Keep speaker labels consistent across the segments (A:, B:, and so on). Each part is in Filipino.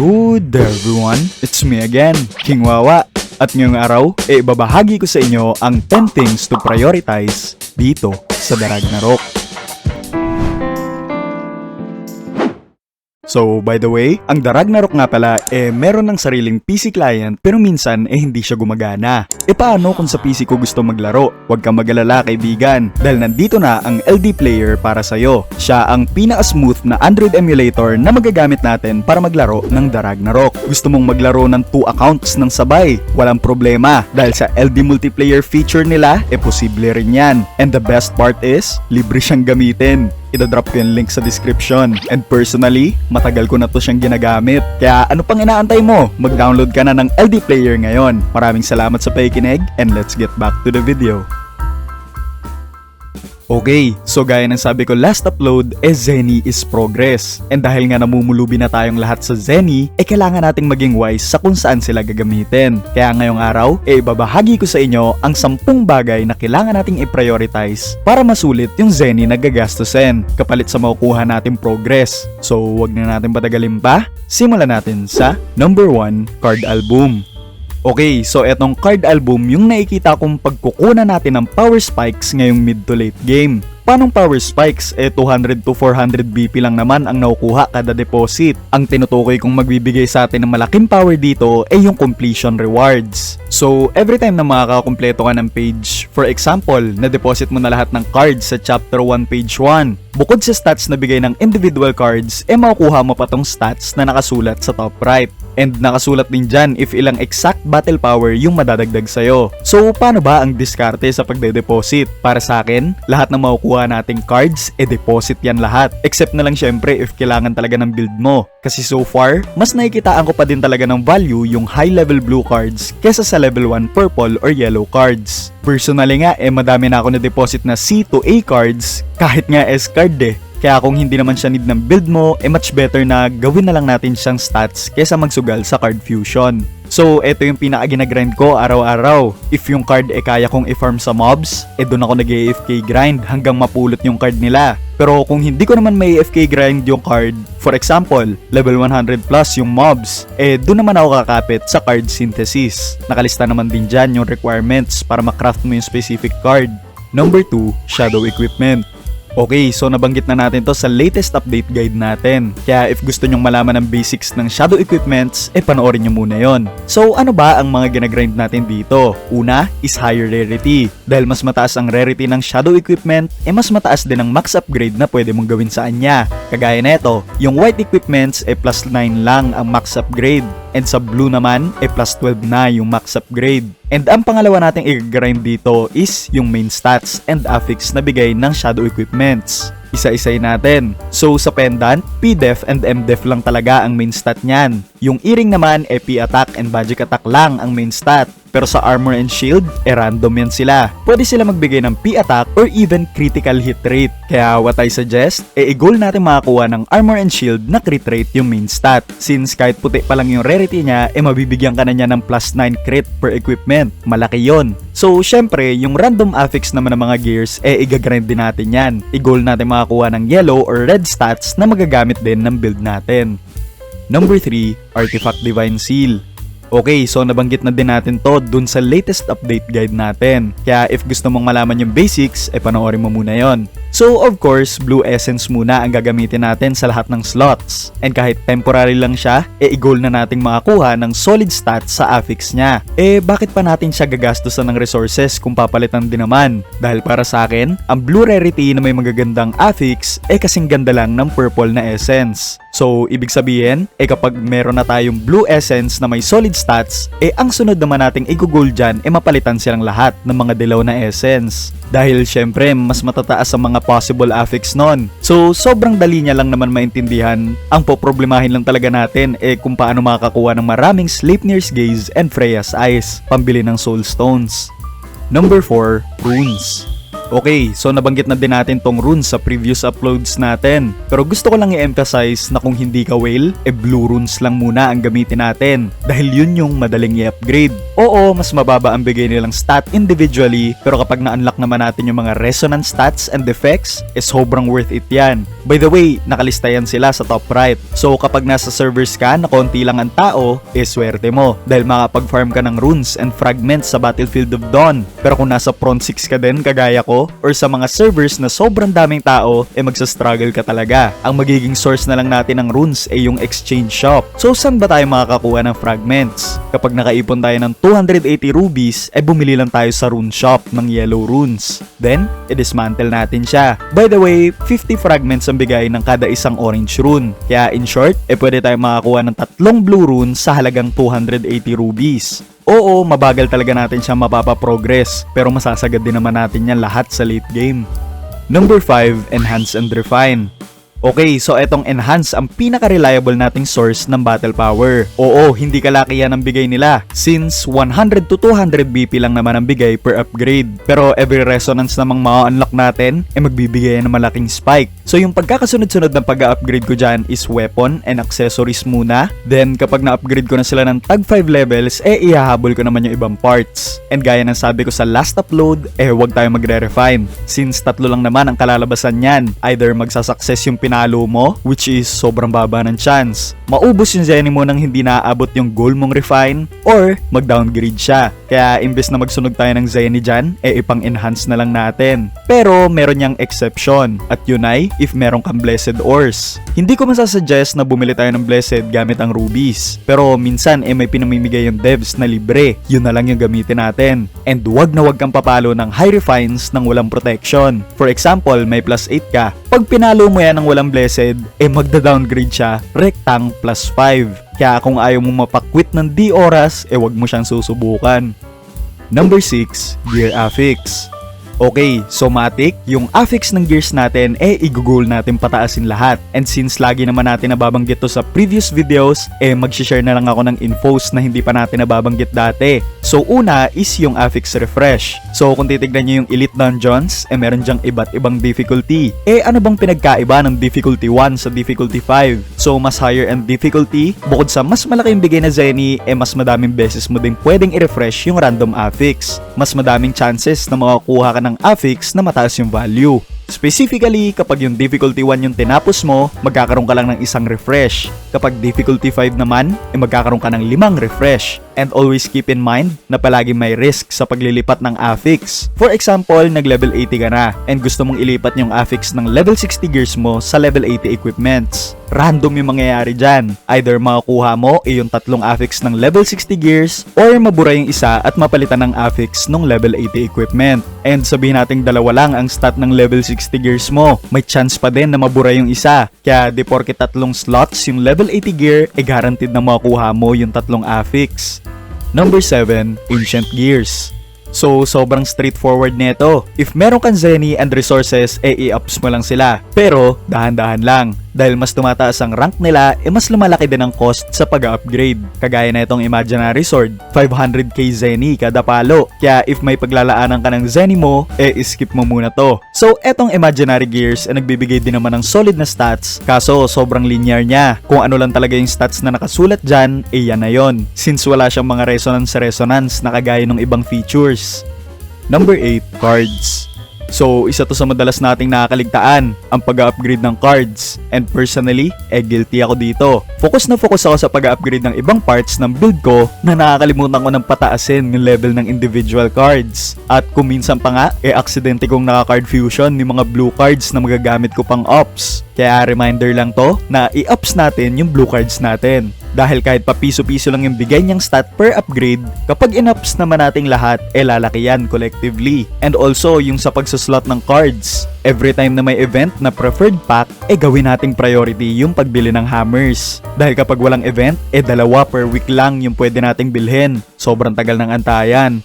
A: Good everyone, it's me again, King Wawa. At ngayong araw, e ibabahagi ko sa inyo ang 10 things to prioritize dito sa Darag na Rock. So, by the way, ang The Ragnarok nga pala, eh meron ng sariling PC client pero minsan eh hindi siya gumagana. E paano kung sa PC ko gusto maglaro? Huwag kang magalala kaibigan, dahil nandito na ang LD Player para sa'yo. Siya ang pinaka-smooth na Android emulator na magagamit natin para maglaro ng The Ragnarok. Gusto mong maglaro ng 2 accounts ng sabay? Walang problema, dahil sa LD multiplayer feature nila, eh posible rin yan. And the best part is, libre siyang gamitin idadrop ko yung link sa description. And personally, matagal ko na to siyang ginagamit. Kaya ano pang inaantay mo? Mag-download ka na ng LD Player ngayon. Maraming salamat sa pakikinig and let's get back to the video. Okay, so gaya ng sabi ko last upload, eh Zenny is progress. And dahil nga namumulubi na tayong lahat sa Zenny, eh kailangan nating maging wise sa kung saan sila gagamitin. Kaya ngayong araw, eh ibabahagi ko sa inyo ang 10 bagay na kailangan nating i-prioritize para masulit yung Zenny na gagastusin kapalit sa makukuha nating progress. So wag na natin patagalin pa, simulan natin sa number 1, card album. Okay, so etong card album yung nakikita kong pagkukunan natin ng power spikes ngayong mid to late game. Panong power spikes? Eh 200 to 400 BP lang naman ang nakukuha kada deposit. Ang tinutukoy kong magbibigay sa atin ng malaking power dito ay yung completion rewards. So every time na makakakumpleto ka ng page, for example, na-deposit mo na lahat ng cards sa chapter 1 page 1, bukod sa stats na bigay ng individual cards, eh makukuha mo pa tong stats na nakasulat sa top right. And nakasulat din dyan if ilang exact battle power yung madadagdag sa'yo. So, paano ba ang diskarte sa pagde-deposit? Para sa akin, lahat ng makukuha nating cards, e deposit yan lahat. Except na lang syempre if kailangan talaga ng build mo. Kasi so far, mas nakikitaan ko pa din talaga ng value yung high level blue cards kesa sa level 1 purple or yellow cards. Personally nga, eh madami na ako na-deposit na C to A cards kahit nga S card eh. Kaya kung hindi naman siya need ng build mo, eh much better na gawin na lang natin siyang stats kesa magsugal sa card fusion. So, ito yung pinaka ginagrind ko araw-araw. If yung card eh kaya kong i-farm sa mobs, eh doon ako nag-AFK grind hanggang mapulot yung card nila. Pero kung hindi ko naman may AFK grind yung card, for example, level 100 plus yung mobs, eh doon naman ako kakapit sa card synthesis. Nakalista naman din dyan yung requirements para makraft mo yung specific card. Number 2, Shadow Equipment. Okay, so nabanggit na natin to sa latest update guide natin. Kaya if gusto nyong malaman ng basics ng shadow equipments, eh panoorin nyo muna yon. So ano ba ang mga ginagrind natin dito? Una is higher rarity. Dahil mas mataas ang rarity ng shadow equipment, eh mas mataas din ang max upgrade na pwede mong gawin sa anya. Kagaya neto, yung white equipments eh plus 9 lang ang max upgrade. And sa blue naman, eh plus 12 na yung max upgrade. And ang pangalawa nating i-grind dito is yung main stats and affix na bigay ng shadow equipments. Isa-isay natin. So sa pendant, P-Def and M-Def lang talaga ang main stat niyan. Yung earring naman, eh P-Attack and Magic Attack lang ang main stat. Pero sa armor and shield, eh random yan sila. Pwede sila magbigay ng P-attack or even critical hit rate. Kaya what I suggest, eh i-goal natin makakuha ng armor and shield na crit rate yung main stat. Since kahit puti pa lang yung rarity niya, eh mabibigyan ka na niya ng plus 9 crit per equipment. Malaki yon. So, syempre, yung random affix naman ng mga gears, eh igagrind din natin yan. I-goal natin makakuha ng yellow or red stats na magagamit din ng build natin. Number 3, Artifact Divine Seal. Okay, so nabanggit na din natin to dun sa latest update guide natin. Kaya if gusto mong malaman yung basics, eh panoorin mo muna yon. So of course, Blue Essence muna ang gagamitin natin sa lahat ng slots. And kahit temporary lang siya, eh i-goal na nating makakuha ng solid stats sa affix niya. Eh bakit pa natin siya gagastusan ng resources kung papalitan din naman? Dahil para sa akin, ang Blue Rarity na may magagandang affix eh kasing ganda lang ng purple na essence. So, ibig sabihin, eh kapag meron na tayong blue essence na may solid stats, eh ang sunod naman nating i-goal dyan, eh mapalitan silang lahat ng mga dilaw na essence. Dahil syempre, mas matataas ang mga possible affix nun. So, sobrang dali niya lang naman maintindihan. Ang poproblemahin lang talaga natin eh kung paano makakakuha ng maraming Sleipnir's Gaze and Freya's Eyes, pambili ng Soul Stones. Number 4, Runes. Okay, so nabanggit na din natin tong runes sa previous uploads natin. Pero gusto ko lang i-emphasize na kung hindi ka whale, e blue runes lang muna ang gamitin natin. Dahil yun yung madaling i-upgrade. Oo, mas mababa ang bigay nilang stat individually, pero kapag na-unlock naman natin yung mga resonance stats and effects, e sobrang worth it yan. By the way, nakalista yan sila sa top right. So kapag nasa servers ka na konti lang ang tao, e swerte mo. Dahil makapag-farm ka ng runes and fragments sa Battlefield of Dawn. Pero kung nasa Front 6 ka din, kagaya ko, or sa mga servers na sobrang daming tao, eh magsa-struggle ka talaga. Ang magiging source na lang natin ng runes ay yung exchange shop. So saan ba tayo makakakuha ng fragments? Kapag nakaipon tayo ng 280 rubies, eh bumili lang tayo sa rune shop ng yellow runes. Then, i-dismantle natin siya. By the way, 50 fragments ang bigay ng kada isang orange rune. Kaya in short, eh pwede tayo makakuha ng tatlong blue runes sa halagang 280 rubies. Oo, mabagal talaga natin siya mapapaprogress, pero masasagad din naman natin yan lahat sa late game. Number 5, Enhance and Refine. Okay, so etong enhance ang pinaka-reliable nating source ng battle power. Oo, hindi kalaki yan ang bigay nila since 100 to 200 BP lang naman ang bigay per upgrade. Pero every resonance namang ma-unlock natin ay eh magbibigay ng malaking spike. So yung pagkakasunod-sunod ng pag-upgrade ko dyan is weapon and accessories muna. Then kapag na-upgrade ko na sila ng tag 5 levels, eh ihahabol ko naman yung ibang parts. And gaya ng sabi ko sa last upload, eh huwag tayo magre-refine. Since tatlo lang naman ang kalalabasan niyan. Either magsasucess yung pinalo mo, which is sobrang baba ng chance. Maubos yung Zenny mo nang hindi naaabot yung goal mong refine, or mag-downgrade siya. Kaya imbes na magsunog tayo ng Zenny dyan, eh ipang-enhance na lang natin. Pero meron niyang exception, at yun ay if meron kang blessed ores. Hindi ko masasuggest na bumili tayo ng blessed gamit ang rubies. Pero minsan eh may pinamimigay yung devs na libre. Yun na lang yung gamitin natin. And wag na wag kang papalo ng high refines ng walang protection. For example, may plus 8 ka. Pag pinalo mo yan ng walang blessed, eh magda-downgrade siya rectang plus 5. Kaya kung ayaw mo mapakwit ng D oras, eh wag mo siyang susubukan. Number 6, Gear Affix. Okay, so Matic, yung affix ng gears natin eh igugol natin pataasin lahat. And since lagi naman natin nababanggit to sa previous videos, eh mag-share na lang ako ng infos na hindi pa natin nababanggit dati. So una is yung affix refresh. So kung titignan nyo yung Elite Dungeons, eh meron dyang iba't ibang difficulty. Eh ano bang pinagkaiba ng difficulty 1 sa difficulty 5? So mas higher end difficulty, bukod sa mas malaking bigay na Zenny, eh mas madaming beses mo din pwedeng i-refresh yung random affix. Mas madaming chances na makakuha ka ng affix na mataas yung value. Specifically, kapag yung difficulty 1 yung tinapos mo, magkakaroon ka lang ng isang refresh. Kapag difficulty 5 naman, eh magkakaroon ka ng limang refresh. And always keep in mind na palagi may risk sa paglilipat ng affix. For example, nag-level 80 ka na and gusto mong ilipat yung affix ng level 60 gears mo sa level 80 equipments. Random yung mangyayari dyan. Either makukuha mo yung tatlong affix ng level 60 gears or mabura yung isa at mapalitan ng affix ng level 80 equipment. And sabihin nating dalawa lang ang stat ng level 60 gears mo. May chance pa din na mabura yung isa. Kaya di porke tatlong slots yung level 80 gear, eh guaranteed na makukuha mo yung tatlong affix. Number 7, Ancient Gears. So, sobrang straightforward nito. If meron kang Zenny and resources, eh i-ups mo lang sila. Pero, dahan-dahan lang. Dahil mas tumataas ang rank nila, eh mas lumalaki din ang cost sa pag-upgrade. Kagaya na itong Imaginary Sword, 500k Zenny kada palo. Kaya if may paglalaanan ka ng Zenny mo, eh skip mo muna to. So, etong Imaginary Gears ay nagbibigay din naman ng solid na stats, kaso sobrang linear niya. Kung ano lang talaga yung stats na nakasulat dyan, eh yan na yon. Since wala siyang mga resonance-resonance na kagaya ng ibang features. Number 8, cards. So, isa to sa madalas nating nakakaligtaan, ang pag-upgrade ng cards. And personally, eh guilty ako dito. Focus na focus ako sa pag-upgrade ng ibang parts ng build ko na nakakalimutan ko ng pataasin yung level ng individual cards. At kung minsan pa nga, eh aksidente kong naka-card fusion ng mga blue cards na magagamit ko pang ops. Kaya reminder lang to na i-ups natin yung blue cards natin. Dahil kahit pa piso-piso lang yung bigay niyang stat per upgrade, kapag in-ups naman nating lahat, eh lalaki yan collectively. And also, yung sa pagsuslot ng cards. Every time na may event na preferred pack, eh gawin nating priority yung pagbili ng hammers. Dahil kapag walang event, eh dalawa per week lang yung pwede nating bilhin. Sobrang tagal ng antayan.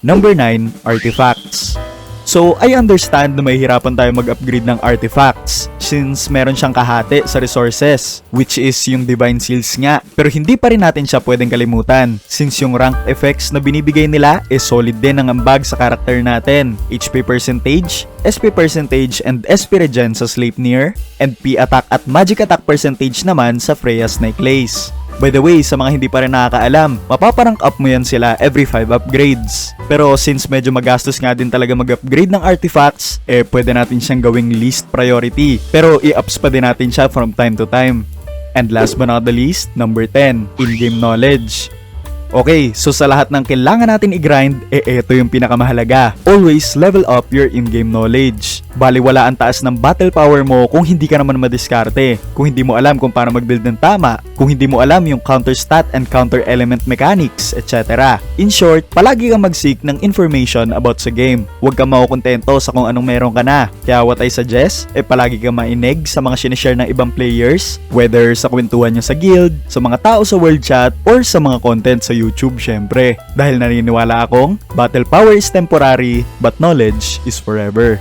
A: Number 9, Artifacts. So, I understand na mahihirapan tayo mag-upgrade ng artifacts since meron siyang kahati sa resources, which is yung Divine Seals nga. Pero hindi pa rin natin siya pwedeng kalimutan since yung rank effects na binibigay nila is solid din ang ambag sa karakter natin. HP percentage, SP percentage, and SP regen sa Sleipnir, and P attack at magic attack percentage naman sa Freya Snake Lace. By the way, sa mga hindi pa rin nakakaalam, mapaparank up mo yan sila every 5 upgrades. Pero since medyo magastos nga din talaga mag-upgrade ng artifacts, eh pwede natin siyang gawing least priority. Pero i-ups pa din natin siya from time to time. And last but not the least, number 10, in-game knowledge. Okay, so sa lahat ng kailangan natin i-grind, eh eto yung pinakamahalaga. Always level up your in-game knowledge. Bali wala ang taas ng battle power mo kung hindi ka naman madiskarte. Kung hindi mo alam kung paano mag-build ng tama. Kung hindi mo alam yung counter stat and counter element mechanics, etc. In short, palagi kang mag-seek ng information about sa game. Huwag kang makukontento sa kung anong meron ka na. Kaya what I suggest, eh palagi kang mainig sa mga sinishare ng ibang players, whether sa kwentuhan nyo sa guild, sa mga tao sa world chat, or sa mga content sa YouTube syempre. Dahil naniniwala akong, battle power is temporary, but knowledge is forever.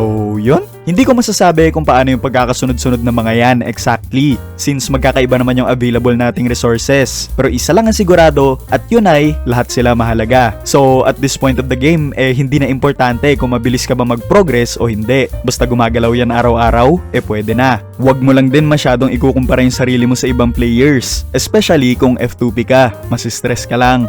A: So, yun. Hindi ko masasabi kung paano yung pagkakasunod-sunod ng mga yan exactly since magkakaiba naman yung available nating resources. Pero isa lang ang sigurado at yun ay lahat sila mahalaga. So, at this point of the game, eh hindi na importante kung mabilis ka ba mag-progress o hindi. Basta gumagalaw yan araw-araw, eh pwede na. Huwag mo lang din masyadong ikukumpara yung sarili mo sa ibang players. Especially kung F2P ka, masistress ka lang.